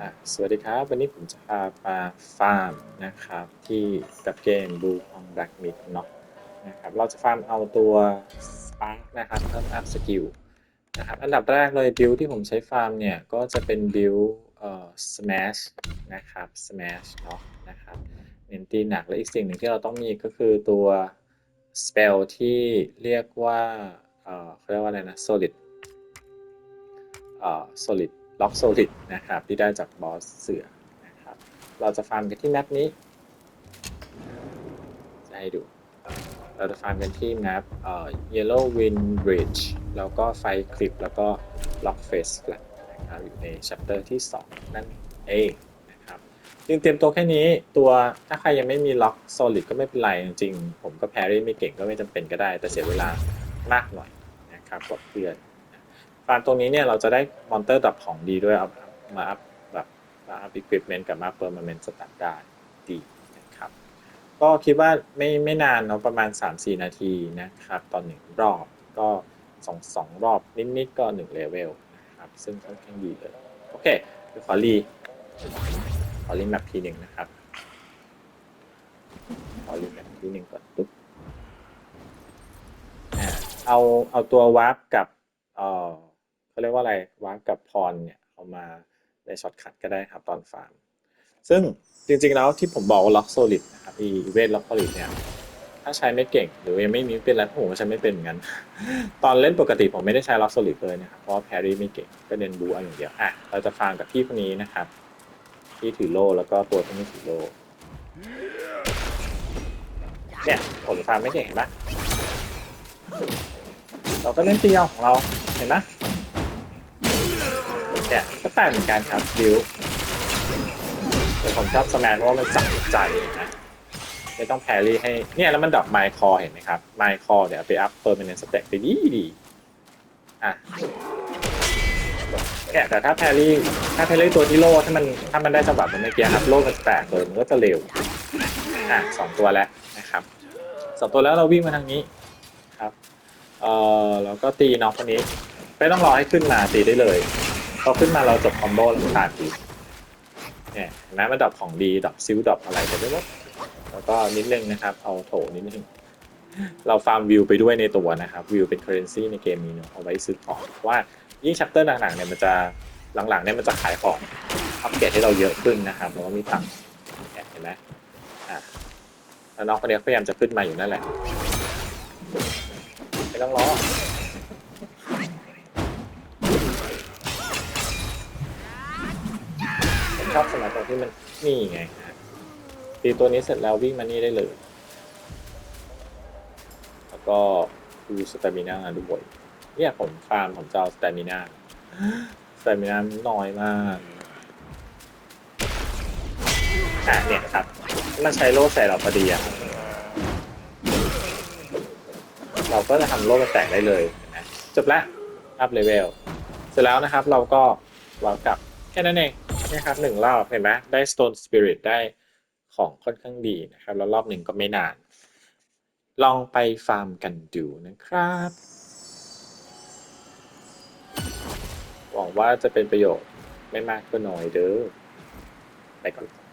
อะสวัสดีครับ วันนี้ผมจะพามาฟาร์มนะครับ ที่กับเกม Blue on Black Mid เนาะนะครับเราจะฟาร์มเอาตัว Spark นะครับเพิ่มอัพสกิลนะครับอันดับแรกเลยบิลที่ผมใช้ฟาร์มเนี่ย ก็จะเป็นบิลเอ่อ Smash นะครับ Smash เนาะนะครับเน้นตีหนักและอีกสิ่งหนึ่งที่เราต้องมีก็คือตัว Spell ที่เรียกว่าเอ่อเขาเรียกว่าอะไรนะ Solid เอ่อ solid lock solid นะครับที่ได้จากบอสเสือนะครับ เราจะฟาร์มกันที่แมปนี้ จะให้ดู เราจะฟาร์มกันที่แมปเอ่อ yellow wind bridge แล้วก็ไฟคลิปแล้วก็ lock face flat นะครับอยู่ใน chapter ที่ 2 นั่นเองนะครับจึงเตรียมตัวแค่นี้ตัวถ้าใครยังไม่มี lock solid ก็ไม่เป็นไร จริงๆ ผมก็แพรี่ไม่เก่งก็ไม่จำเป็นก็ได้ แต่เสียเวลามากหน่อยนะครับกดเพื่อน ฟาร์มตรงนี้เนี่ยเราจะได้มอนเตอร์ดับของดีด้วยเอามาอัพแบบมาอัพอุปกรณ์กับมาเปิร์มาเมนต์สตาร์ทได้ดีนะครับก็คิดว่าไม่ไม่นานเนาะประมาณ 3-4 นาทีนะครับตอนหนึ่งรอบก็สองสองรอบนิดๆก็1เลเวลนะครับซึ่งค่อนข้างดีเลยโอเคเดี๋ยวขอรีขอรีแมปทีหนึ่งนะครับขอรีแมปทีหนึ่งก่อนปุ๊บเอาเอาตัววาร์ปกับเอ่อ เขาเรียกว่าอะไรวาร์ปกับพรเนี่ยเอามาในช็อตคัทก็ได้ครับตอนฟาร์ม ซึ่งจริงๆแล้วที่ผมบอกว่าล็อกโซลิดนะครับอีเวนล็อกโซลิดเนี่ยถ้าใช้ไม่เก่งหรือยังไม่มีเป็นไรผมก็ใช้ไม่เป็นเหมือนกัน ตอนเล่นปกติผมไม่ได้ใช้ล็อกโซลิดเลยนะครับเพราะแพรี่ไม่เก่งก็เน้นบูเอาอย่างเดียวอะเราจะฟาร์มกับพี่คนนี้นะครับที่ถือโล่แล้วก็ตัวที่ไม่ถือโล่เนี่ยผมฟาร์มไม่เก่งเห็นปะเราก็เล่นตีเอาของเราเห็นไหม เนี่ยก็แต่งเหมือนกันครับดิวแต่ผมชอบสแมนเพราะว่ามันจับใจนะไม่ต้องแพรี่ให้เนี่ยแล้วมันดับไมค์คอเห็นไหมครับไมค์คอเดี๋ยวไปอัพเปอร์เมนต์สเต็ปไปดีดีอะเนี่ยแต่ถ้าแพรี่ถ้าแพรี่ตัวที่โล่ถ้ามันถ้ามันได้จังหวะมันเมื่อกี้ครับโล่มันแตกเลยมันก็จะเร็วอะสองตัวแล้วนะครับสองตัวแล้วเราวิ่งมาทางนี้ครับเออแล้วก็ตีน้องคนนี้ไม่ต้องรอให้ขึ้นมาตีได้เลย พอขึ้นมาเราจบคอมโบแล้วตามตีเนี่ยเห็นะมันดรอปของดีดรอปซิลดรอปอะไรกันไม่หมดแล้วก็นิดนึงนะครับ เอาโถนิดนึง เราฟาร์มวิวไปด้วยในตัวนะครับ วิวเป็นเคอร์เรนซีในเกมนี้เนาะเอาไว้ซื้อของเพราะว่ายิ่งชัปเตอร์หลังๆเนี่ยมันจะหลังๆเนี่ยมันจะขายของอัปเกรดให้เราเยอะขึ้นนะครับแล้วก็มีตังค์เห็นไหมอะแล้วน้องคนนี้พยายามจะขึ้นมาอยู่นั่นแหละไม่ต้องรอ ชอบสมัยตรงที่มันนี่ไงฮะตีตัวนี้เสร็จแล้ววิ่งมานี่ได้เลย แล้วก็ดูสเตมิน่าด้วยเนี่ยผมฟาร์มผมจะเอาสเตมิน่าสเตมิน่าน้อยมากอะเนี่ยครับ มันใช้โล่ใส่เราพอดีอะเราก็จะทำโล่มันแตกได้เลยนไหมจบแล้วอัพเลเวลเสร็จแล้วนะครับเราก็วางกลับแค่นั้นเอง นี่ครับหนึ่งรอบเห็นไหมได้ Stone Spirit ได้ของค่อนข้างดีนะครับ แล้วรอบหนึ่งก็ไม่นาน ลองไปฟาร์มกันดูนะครับ หวังว่าจะเป็นประโยชน์ไม่มากก็น้อยเด้อไปก่อน